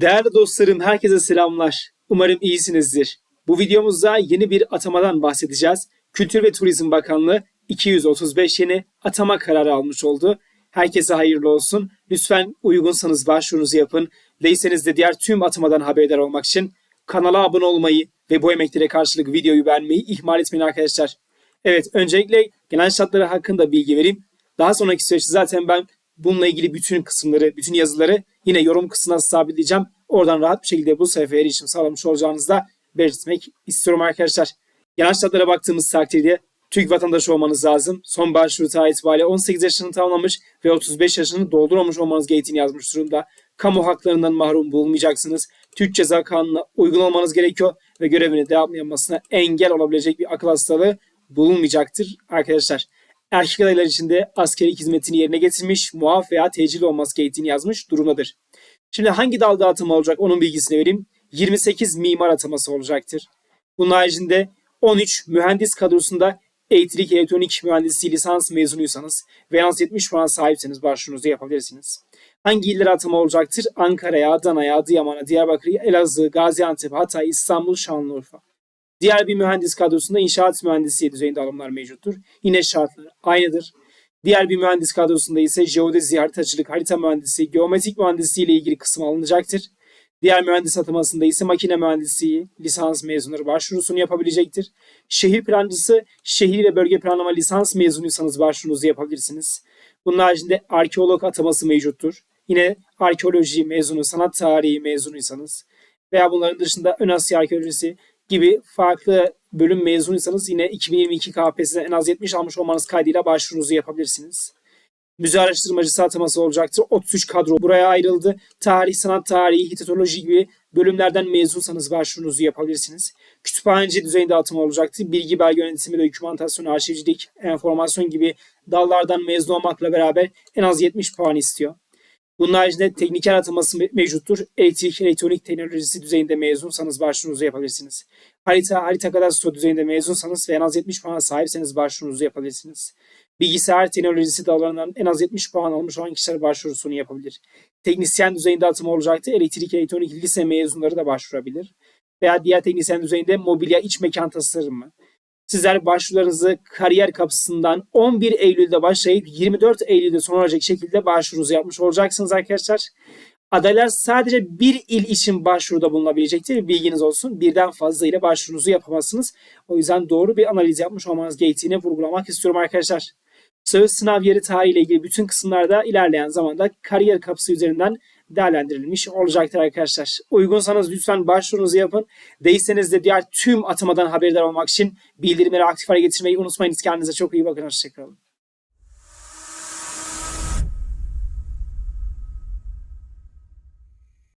Değerli dostlarım, herkese selamlar. Umarım iyisinizdir. Bu videomuzda yeni bir atamadan bahsedeceğiz. Kültür ve Turizm Bakanlığı 235 yeni atama kararı almış oldu. Herkese hayırlı olsun. Lütfen uygunsanız başvurunuzu yapın. Değilseniz de diğer tüm atamadan haberdar olmak için kanala abone olmayı ve bu emeklere karşılık videoyu beğenmeyi ihmal etmeyin arkadaşlar. Evet, öncelikle genel şartları hakkında bilgi vereyim. Daha sonraki süreçte zaten ben bununla ilgili bütün kısımları, bütün yazıları yine yorum kısmına sabitleyeceğim. Oradan rahat bir şekilde bu sayfaya erişim sağlamış olacağınızı da belirtmek istiyorum arkadaşlar. Genel şartlara baktığımız takdirde Türk vatandaşı olmanız lazım. Son başvuru tarihi itibariyle 18 yaşını tamamlamış ve 35 yaşını doldurmamış olmanız gerektiğini yazmış durumda. Kamu haklarından mahrum bulunmayacaksınız. Türk Ceza Kanunu'na uygun olmanız gerekiyor ve görevini devam yapmasına engel olabilecek bir akıl hastalığı bulunmayacaktır arkadaşlar. Erkek adaylar için de askeri hizmetini yerine getirmiş, muaf veya tecil olması gerektiğini yazmış durumdadır. Şimdi hangi dalda atama olacak onun bilgisini vereyim. 28 mimar ataması olacaktır. Bunun haricinde 13 mühendis kadrosunda elektrik elektronik mühendisliği lisans mezunuysanız ve en az 70 puan sahipseniz başvurunuzu yapabilirsiniz. Hangi illere atama olacaktır? Ankara'ya, Adana'ya, Adıyaman'a, Diyarbakır'a, Elazığ, Gaziantep, Hatay, İstanbul, Şanlıurfa. Diğer bir mühendis kadrosunda inşaat mühendisliği düzeyinde alımlar mevcuttur. Yine şartlar aynıdır. Diğer bir mühendis kadrosunda ise jeodezi, haritacılık, harita mühendisliği, geometrik mühendisliği ile ilgili kısım alınacaktır. Diğer mühendis atamasında ise makine mühendisliği lisans mezunları başvurusunu yapabilecektir. Şehir plancısı, şehir ve bölge planlama lisans mezunuysanız başvurunuzu yapabilirsiniz. Bunun haricinde arkeolog ataması mevcuttur. Yine arkeoloji mezunu, sanat tarihi mezunuysanız veya bunların dışında Ön Asya arkeolojisi gibi farklı bölüm mezunuysanız yine 2022 KPSS'den en az 70 almış olmanız kaydıyla başvurunuzu yapabilirsiniz. Müze araştırmacısı ataması olacaktır. 33 kadro buraya ayrıldı. Tarih, sanat tarihi, hitetoloji gibi bölümlerden mezunsanız başvurunuzu yapabilirsiniz. Kütüphaneci düzeyinde atama olacaktır. Bilgi belge yönetimi, dokümantasyon, arşivcilik, enformasyon gibi dallardan mezun olmakla beraber en az 70 puan istiyor. Bunun haricinde tekniker ataması me- mevcuttur. Elektrik, elektronik teknolojisi düzeyinde mezunsanız başvurunuzu yapabilirsiniz. Harita, harita kadastro düzeyinde mezunsanız ve en az 70 puana sahipseniz başvurunuzu yapabilirsiniz. Bilgisayar teknolojisi dallarından en az 70 puan almış olan kişiler başvurusunu yapabilir. Teknisyen düzeyinde atama olacaktı. Elektrik, elektronik lise mezunları da başvurabilir. Veya diğer teknisyen düzeyinde mobilya iç mekan tasarımı. Sizler başvurularınızı kariyer kapısından 11 Eylül'de başlayıp 24 Eylül'de son olacak şekilde başvurunuzu yapmış olacaksınız arkadaşlar. Adaylar sadece bir il için başvuruda bulunabilecektir. Bilginiz olsun. Birden fazla ile başvurunuzu yapamazsınız. O yüzden doğru bir analiz yapmış olmanız gerektiğini vurgulamak istiyorum arkadaşlar. Söz sınav yeri tarihiyle ilgili bütün kısımlarda ilerleyen zamanda kariyer kapısı üzerinden değerlendirilmiş olacaktır arkadaşlar. Uygunsanız lütfen başvurunuzu yapın. Değilseniz de diğer tüm atamadan haberdar olmak için bildirimleri aktif hale getirmeyi unutmayınız. Kendinize çok iyi bakın. Hoşçakalın.